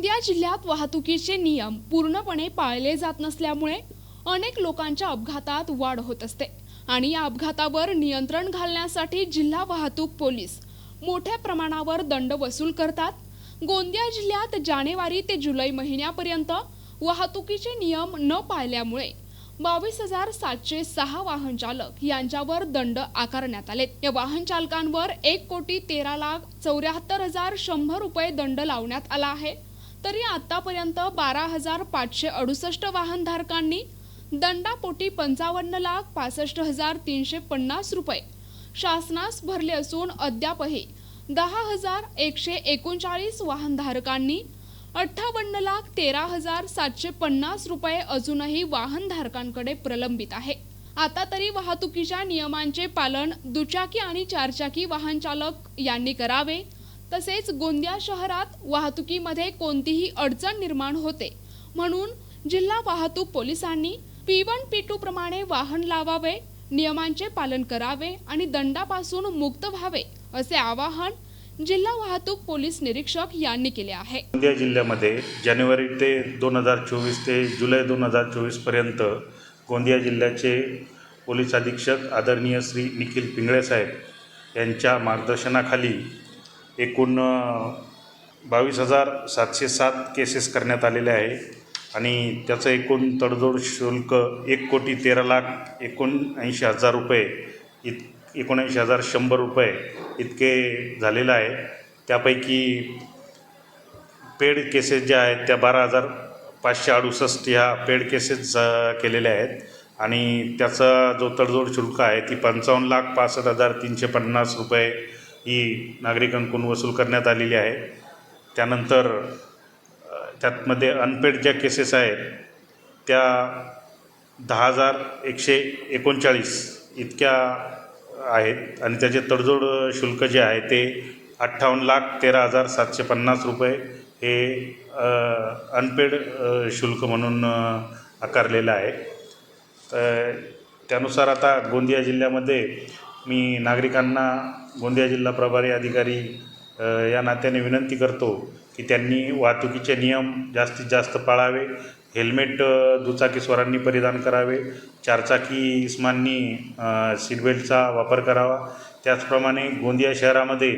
गोंदिया जिल्ह्यात वाहतुकीचे नियम पूर्णपणे पाळले जात नसल्यामुळे अनेक लोकांच्या अपघातात वाढ होत असते. आणि या अपघातावर नियंत्रण घालण्यासाठी जिल्हा वाहतूक पोलीस मोठ्या प्रमाणावर दंड वसूल करतात. गोंदिया जिल्ह्यात जानेवारी ते जुलै महिन्यापर्यंत वाहतुकीचे नियम न पाळल्यामुळे बावीस हजार सातशे सहा वाहन चालक यांच्यावर दंड आकारण्यात आले. या वाहन चालकांवर एक कोटी तेरा लाख चौऱ्याहत्तर हजार शंभर रुपये दंड लावण्यात आला आहे. तरी आतापर्यंत बारा हजार पाचशे अडुसष्ट वाहनधारकांनी दंडापोटी पंचावन्न लाख पासष्ट हजार तीनशे पन्नास रुपये शासनास भरले असून अद्यापही दहा हजार एकशे एकोणचाळीस वाहनधारकांनी अठ्ठावन्न लाख तेरा हजार सातशे पन्नास रुपये अजूनही वाहनधारकांकडे प्रलंबित आहे. आता तरी वाहतुकीच्या नियमांचे पालन दुचाकी आणि चारचाकी वाहन चालक यांनी करावे तसेच गोंदिया शहरात वाहतुकीमध्ये कोणतीही अडचण निर्माण होते. म्हणून जिल्हा वाहतूक पोलिसांनी पी वन पी टू प्रमाणे वाहन लावावे नियमांचे पालन करावे आणि दंडापासून मुक्त व्हावे असे आवाहन जिल्हा वाहतूक पोलीस निरीक्षक यांनी केले आहे. गोंदिया जिल्ह्यामध्ये जानेवारी ते दोन हजार चोवीस ते जुलै दोन हजार चोवीसपर्यंत गोंदिया जिल्ह्याचे पोलीस अधीक्षक आदरणीय श्री निखिल पिंगळे साहेब यांच्या मार्गदर्शनाखाली एकूण बावीस हजार सातशे सात केसेस करण्यात आलेले आहे. आणि त्याचं एकूण तडजोड शुल्क एक कोटी तेरा लाख एकोणऐंशी हजार रुपये इत एकोणऐंशी हजार शंभर रुपये इतके झालेलं आहे. त्यापैकी पेड केसेस ज्या आहेत त्या बारा हजार पाचशे अडुसष्ट ह्या पेड केसेस केलेल्या आहेत. आणि त्याचा जो तडजोड शुल्क आहे ती पंचावन्न लाख पासष्ट हजार तीनशे पन्नास रुपये ही नागरिकांकडून वसूल करण्यात आलेली आहे. त्यानंतर त्यातमध्ये अनपेड ज्या केसेस आहेत त्या दहा हजार एकशे एकोणचाळीस इतक्या आहेत आणि त्याचे तडजोड शुल्क जे आहे ते अठ्ठावन्न लाख तेरा हजार सातशे पन्नास रुपये हे अनपेड शुल्क म्हणून आकारलेलं आहे. तर त्यानुसार आता गोंदिया जिल्ह्यामध्ये मी नागरिकांना गोंदिया जिल्हा प्रभारी अधिकारी या नात्याने विनंती करतो की त्यांनी वाहतुकीचे नियम जास्तीत जास्त पाळावे हेल्मेट अ, दुचाकीस्वारांनी परिधान करावे चारचाकी इस्मांनी सीटबेल्टचा वापर करावा. त्याचप्रमाणे गोंदिया शहरामध्ये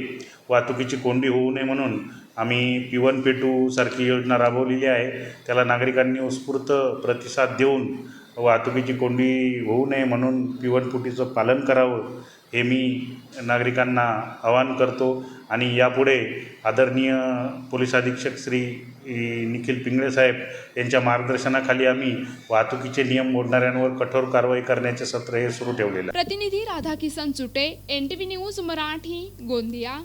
वाहतुकीची कोंडी होऊ नये म्हणून आम्ही पी वन पी टू सारखी योजना राबवलेली आहे. त्याला नागरिकांनी उत्स्फूर्त प्रतिसाद देऊन वाहतुकीची कोंडी होऊ नये म्हणून पिवणपुटीचं पालन करावं हे मी नागरिकांना आवाहन करतो. आणि यापुढे आदरणीय पोलीस अधीक्षक श्री निखिल पिंगळे साहेब यांच्या मार्गदर्शनाखाली आम्ही वाहतुकीचे नियम मोडणाऱ्यांवर कठोर कारवाई करण्याचे सत्र हे सुरू ठेवलेलं प्रतिनिधी Radhakisan Chute N T V news Marathi Gondia.